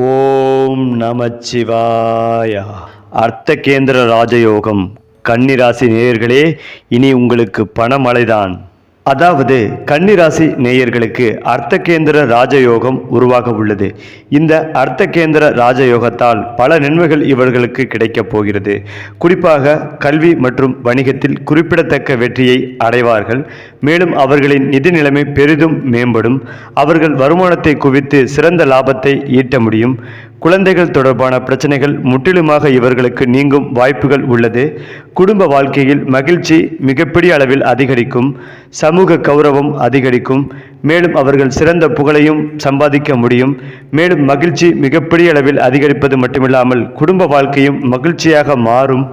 ஓம் நமச்சிவாய. அர்த்த கேந்திர ராஜயோகம் கன்னிராசி நேயர்களே இனி உங்களுக்கு பணமழைதான் அதாவது கன்னிராசி நேயர்களுக்கு அர்த்தகேந்திர ராஜயோகம் உருவாக உள்ளது. இந்த அர்த்தகேந்திர ராஜயோகத்தால் பல நன்மைகள் இவர்களுக்கு கிடைக்கப் போகிறது. குறிப்பாக கல்வி மற்றும் வணிகத்தில் குறிப்பிடத்தக்க வெற்றியை அடைவார்கள். மேலும் அவர்களின் நிதி நிலைமை பெரிதும் மேம்படும். அவர்கள் வருமானத்தை குவித்து சிறந்த லாபத்தை ஈட்ட முடியும். குழந்தைகள் தொடர்பான பிரச்சனைகள் முற்றிலுமாக இவர்களுக்கு நீங்கும் வாய்ப்புகள் உள்ளது. குடும்ப வாழ்க்கையில் மகிழ்ச்சி மிகப்பெரிய அளவில் அதிகரிக்கும். சமூக கௌரவம் அதிகரிக்கும். மேலும் அவர்கள் சிறந்த புகழையும் சம்பாதிக்க முடியும். மேலும் மகிழ்ச்சி மிகப்பெரிய அளவில் அதிகரிப்பது மட்டுமில்லாமல் குடும்ப வாழ்க்கையும் மகிழ்ச்சியாக மாறும்.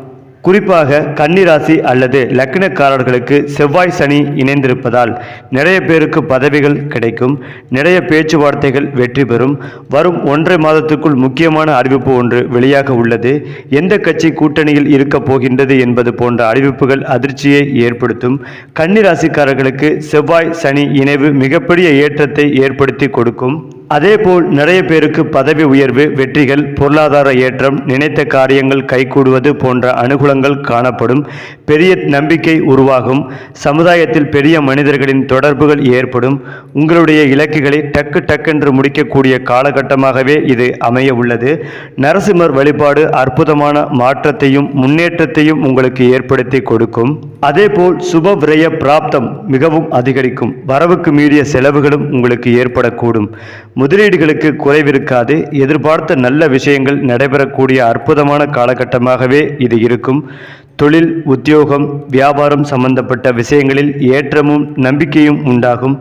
குறிப்பாக கன்னிராசி அல்லது லக்னக்காரர்களுக்கு செவ்வாய் சனி இணைந்திருப்பதால் நிறைய பேருக்கு பதவிகள் கிடைக்கும் நிறைய பேச்சுவார்த்தைகள் வெற்றி பெறும். வரும் ஒன்றரை மாதத்துக்குள் முக்கியமான அறிவிப்பு ஒன்று வெளியாக உள்ளது. எந்த கட்சி கூட்டணியில் இருக்கப் போகின்றது என்பது போன்ற அறிவிப்புகள் அதிர்ச்சியை ஏற்படுத்தும். கன்னிராசிக்காரர்களுக்கு செவ்வாய் சனி இணைவு மிகப்பெரிய ஏற்றத்தை ஏற்படுத்தி கொடுக்கும். அதேபோல் நிறைய பேருக்கு பதவி உயர்வு வெற்றிகள் பொருளாதார ஏற்றம் நினைத்த காரியங்கள் கைகூடுவது போன்ற அனுகூலங்கள் காணப்படும். பெரிய நம்பிக்கை உருவாகும். சமுதாயத்தில் பெரிய மனிதர்களின் தொடர்புகள் ஏற்படும். உங்களுடைய இலக்குகளை டக்கு டக்கென்று முடிக்கக்கூடிய காலகட்டமாகவே இது அமைய உள்ளது. நரசிம்மர் வழிபாடு அற்புதமான மாற்றத்தையும் முன்னேற்றத்தையும் உங்களுக்கு ஏற்படுத்தி கொடுக்கும். அதேபோல் சுப விரய பிராப்தம் மிகவும் அதிகரிக்கும். வரவுக்கு மீறிய செலவுகளும் உங்களுக்கு ஏற்படக்கூடும். முதலீடுகளுக்கு குறைவிருக்காது. எதிர்பார்த்த நல்ல விஷயங்கள் நடைபெறக்கூடிய அற்புதமான காலகட்டமாகவே இது இருக்கும். தொழில் உத்தியோகம் வியாபாரம் சம்பந்தப்பட்ட விஷயங்களில் ஏற்றமும் நம்பிக்கையும் உண்டாகும்.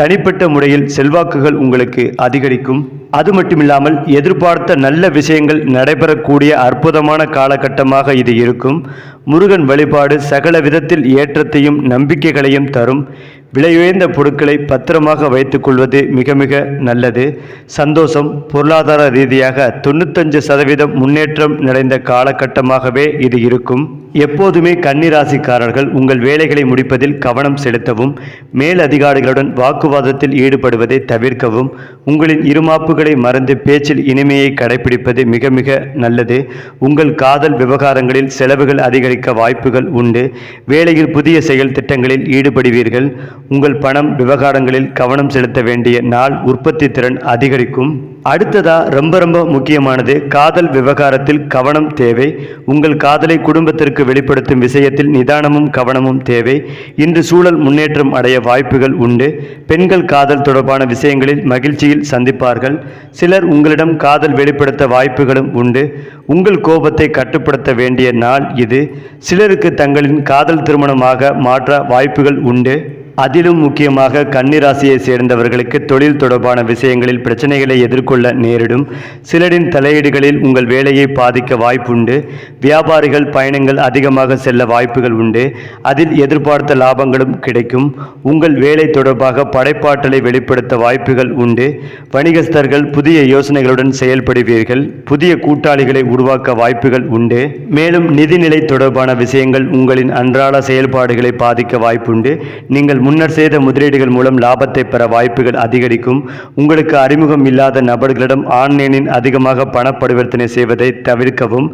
தனிப்பட்ட முறையில் செல்வாக்குகள் உங்களுக்கு அதிகரிக்கும். அது மட்டுமில்லாமல் எதிர்பார்த்த நல்ல விஷயங்கள் நடைபெறக்கூடிய அற்புதமான காலகட்டமாக இது இருக்கும். முருகன் வழிபாடு சகல விதத்தில் ஏற்றத்தையும் நம்பிக்கைகளையும் தரும். விலையுயர்ந்த பொருட்களை பத்திரமாக வைத்துக்கொள்வது மிக மிக நல்லது. சந்தோஷம் பொருளாதார ரீதியாக தொண்ணூத்தஞ்சு சதவீதம் முன்னேற்றம் நிறைந்த காலகட்டமாகவே இது இருக்கும். எப்போதுமே கன்னிராசிக்காரர்கள் உங்கள் வேலைகளை முடிப்பதில் கவனம் செலுத்தவும் மேல் அதிகாரிகளுடன் வாக்குவாதத்தில் ஈடுபடுவதை தவிர்க்கவும் உங்களின் இருமாப்புகளை மறந்து பேச்சில் இனிமையை கடைபிடிப்பது மிக மிக நல்லது. உங்கள் காதல் விவகாரங்களில் செலவுகள் அதிகரிக்க வாய்ப்புகள் உண்டு. வேலையில் புதிய செயல் திட்டங்களில் ஈடுபடுவீர்கள். உங்கள் பணம் விவகாரங்களில் கவனம் செலுத்த வேண்டிய நாள் உற்பத்தி திறன் அதிகரிக்கும். அடுத்ததா ரொம்ப ரொம்ப முக்கியமானது காதல் விவகாரத்தில் கவனம் தேவை. உங்கள் காதலை குடும்பத்திற்கு வெளிப்படுத்தும் விஷயத்தில் நிதானமும் கவனமும் தேவை. இன்று சூழல் முன்னேற்றம் அடைய வாய்ப்புகள் உண்டு. பெண்கள் காதல் தொடர்பான விஷயங்களில் மகிழ்ச்சியில் சந்திப்பார்கள். சிலர் உங்களிடம் காதல் வெளிப்படுத்த வாய்ப்புகளும் உண்டு. உங்கள் கோபத்தை கட்டுப்படுத்த வேண்டிய நாள் இது. சிலருக்கு தங்களின் காதல் திருமணமாக மாற்ற வாய்ப்புகள் உண்டு. அதிலும் முக்கியமாக கன்னிராசியை சேர்ந்தவர்களுக்கு தொழில் தொடர்பான விஷயங்களில் பிரச்சனைகளை எதிர்கொள்ள நேரிடும். சிலரின் தலையீடுகளில் உங்கள் வேலையை பாதிக்க வாய்ப்புண்டு. வியாபாரிகள் பயணங்கள் அதிகமாக செல்ல வாய்ப்புகள் உண்டு. அதில் எதிர்பார்த்த லாபங்களும் கிடைக்கும். உங்கள் வேலை தொடர்பாக படைப்பாற்றலை வெளிப்படுத்த வாய்ப்புகள் உண்டு. வணிகஸ்தர்கள் புதிய யோசனைகளுடன் செயல்படுவீர்கள். புதிய கூட்டாளிகளை உருவாக்க வாய்ப்புகள் உண்டு. மேலும் நிதிநிலை தொடர்பான விஷயங்கள் உங்களின் அன்றாட செயல்பாடுகளை பாதிக்க வாய்ப்புண்டு. நீங்கள் முன்னர் செய்த முதலீடுகள் மூலம் லாபத்தை பெற வாய்ப்புகள் அதிகரிக்கும். உங்களுக்கு அறிமுகம் இல்லாத நபர்களிடம் ஆன்லைனில் அதிகமாக பண பரிவர்த்தனை செய்வதை தவிர்க்கவும்.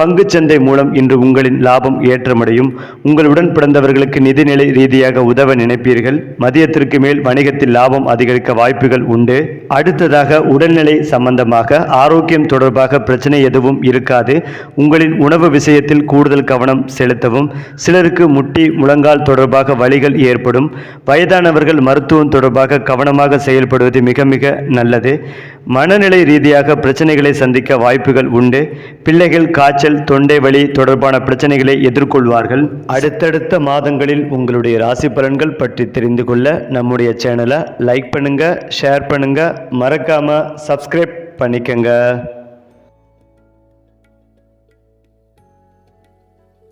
பங்குச்சந்தை மூலம் இன்று உங்களின் லாபம் ஏற்றமடையும். உங்களுடன் பிறந்தவர்களுக்கு நிதிநிலை ரீதியாக உதவ நினைப்பீர்கள். மதியத்திற்கு மேல் வணிகத்தில் லாபம் அதிகரிக்க வாய்ப்புகள் உண்டு. அடுத்ததாக உடல்நிலை சம்பந்தமாக ஆரோக்கியம் தொடர்பாக பிரச்சனை எதுவும் இருக்காது. உங்களின் உணவு விஷயத்தில் கூடுதல் கவனம் செலுத்தவும். சிலருக்கு முட்டி முழங்கால் தொடர்பாக வலிகள் ஏற்படும். வயதானவர்கள் மருத்துவம் தொடர்பாக கவனமாக செயல்படுவது மிக மிக நல்லது. மனநிலை ரீதியாக பிரச்சனைகளை சந்திக்க வாய்ப்புகள் உண்டு. பிள்ளைகள் காய்ச்சல் தொண்டை வலி தொடர்பான பிரச்சனைகளை எதிர்கொள்வார்கள். அடுத்தடுத்த மாதங்களில் உங்களுடைய ராசி பலன்கள் பற்றி தெரிந்து கொள்ள நம்முடைய சேனலை லைக் பண்ணுங்கள் ஷேர் பண்ணுங்கள் மறக்காமல் சப்ஸ்கிரைப் பண்ணிக்கங்க.